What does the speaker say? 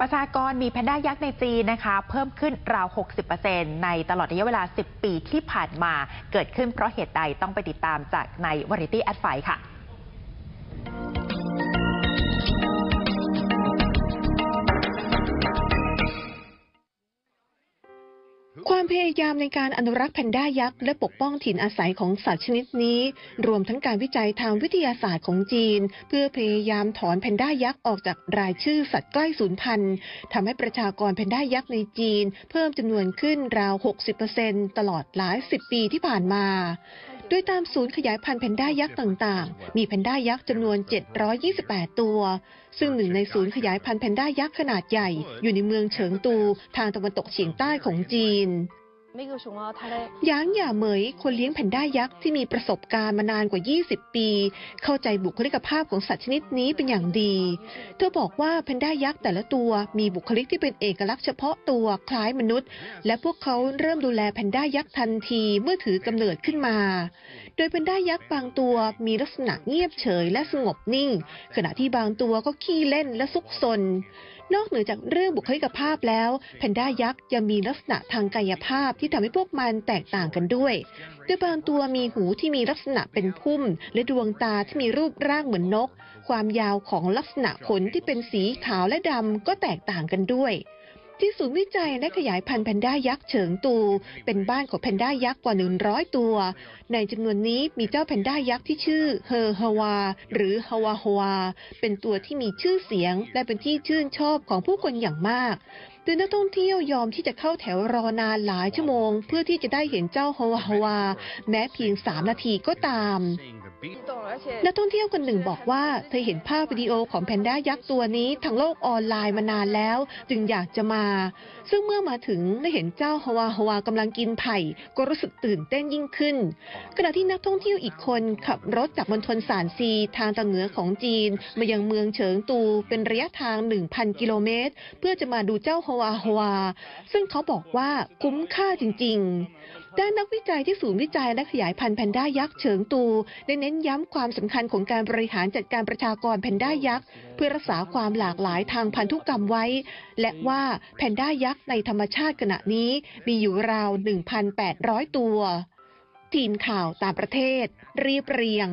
ประชากรมีแพนด้ายักษ์ในจีนนะคะ เพิ่มขึ้นราว 60%ในตลอดระยะเวลา 10 ปีที่ผ่านมา เกิดขึ้นเพราะเหตุใดต้องไปติดตามจากในวาริตี้แอดไฟค่ะความ พยายามในการอนุรักษ์แพนด้ายักษ์และปกป้องถิ่นอาศัยของสัตว์ชนิดนี้ รวมทั้งการวิจัยทางวิทยาศาสตร์ของจีน เพื่อพยายามถอนแพนด้ายักษ์ออกจากรายชื่อสัตว์ใกล้สูญพันธุ์ทำให้ประชากรแพนด้ายักษ์ในจีน เพิ่มจำนวนขึ้นราว 60%ตลอดหลายสิบปีที่ผ่านมาด้วยตามศูนย์ขยายพันธุ์แพนด้ายักษ์ต่างๆ มีแพนด้ายักษ์จำนวน 728 ตัว ซึ่งหนึ่งในศูนย์ขยายพันธุ์แพนด้ายักษ์ขนาดใหญ่ อยู่ในเมืองเฉิงตู ทางตะวันตกเฉียงใต้ของจีน ยางหย่าเหมยคนเลี้ยงแพนด้ายักษ์ที่มีประสบการณ์มานานกว่า 20 ปี เข้าใจบุคลิกภาพของสัตว์ชนิดนี้เป็นอย่างดี เธอบอกว่าแพนด้ายักษ์แต่ละตัวมีบุคลิกที่เป็นเอกลักษณ์เฉพาะตัวคล้ายมนุษย์ และพวกเขาเริ่มดูแลแพนด้ายักษ์ทันทีเมื่อถือกำเนิดขึ้นมา โดยแพนด้ายักษ์บางตัวมีลักษณะเงียบเฉยและสงบนิ่ง ขณะที่บางตัวก็ขี้เล่นและซุกซน นอกเหนือจากเรื่องบุคลิกภาพแล้วแพนด้ายักษ์ยังมีลักษณะทางกายภาพที่ทำให้พวกมันแตกต่างกันด้วยโดยบางตัวมีหูที่มีลักษณะเป็นพุ่ม และดวงตาที่มีรูปร่างเหมือนนก ความยาวของลักษณะขนที่เป็นสีขาวและดำก็แตกต่างกันด้วย ที่ศูนย์วิจัยและขยายพันธุ์แพนด้ายักษ์เฉิงตู เป็นบ้านของแพนด้ายักษ์กว่า 100 ตัว ในจำนวนนี้มีเจ้าแพนด้ายักษ์ที่ชื่อเฮอฮาวา หรือฮาวาฮาวา เป็นตัวที่มีชื่อเสียง และเป็นที่ชื่นชอบของผู้คนอย่างมากโดยนักท่องเที่ยวยอมที่จะเข้าแถวรอนานหลายชั่วโมง เพื่อที่จะได้เห็นเจ้าฮาวาฮาวา แม้เพียง 3 นาทีก็ตาม นักท่องเที่ยวคนหนึ่งบอกว่า เธอเห็นภาพวิดีโอของแพนด้ายักษ์ตัวนี้ทางโลกออนไลน์มานานแล้ว จึงอยากจะมา ซึ่งเมื่อมาถึงได้เห็นเจ้าฮวาฮวากำลังกินไผ่ ก็รู้สึกตื่นเต้นยิ่งขึ้น ขณะที่นักท่องเที่ยวอีกคนขับรถจากมณฑลสานซีทางตะเหนือของจีน มายังเมืองเฉิงตูเป็นระยะทาง 1,000 กิโลเมตร เพื่อจะมาดูเจ้าฮวาฮวา ซึ่งเขาบอกว่าคุ้มค่าจริงๆด้านนักวิจัยที่ศูนย์วิจัยและขยายพันธุ์แพนด้ายักษ์เฉิงตูได้เน้นย้ำความสำคัญของการบริหารจัดการประชากรแพนด้ายักษ์ เพื่อรักษาความหลากหลายทางพันธุกรรมไว้ และว่าแพนด้ายักษ์ในธรรมชาติขณะนี้มีอยู่ราว 1,800 ตัว ทีมข่าวต่างประเทศ รีบเรียง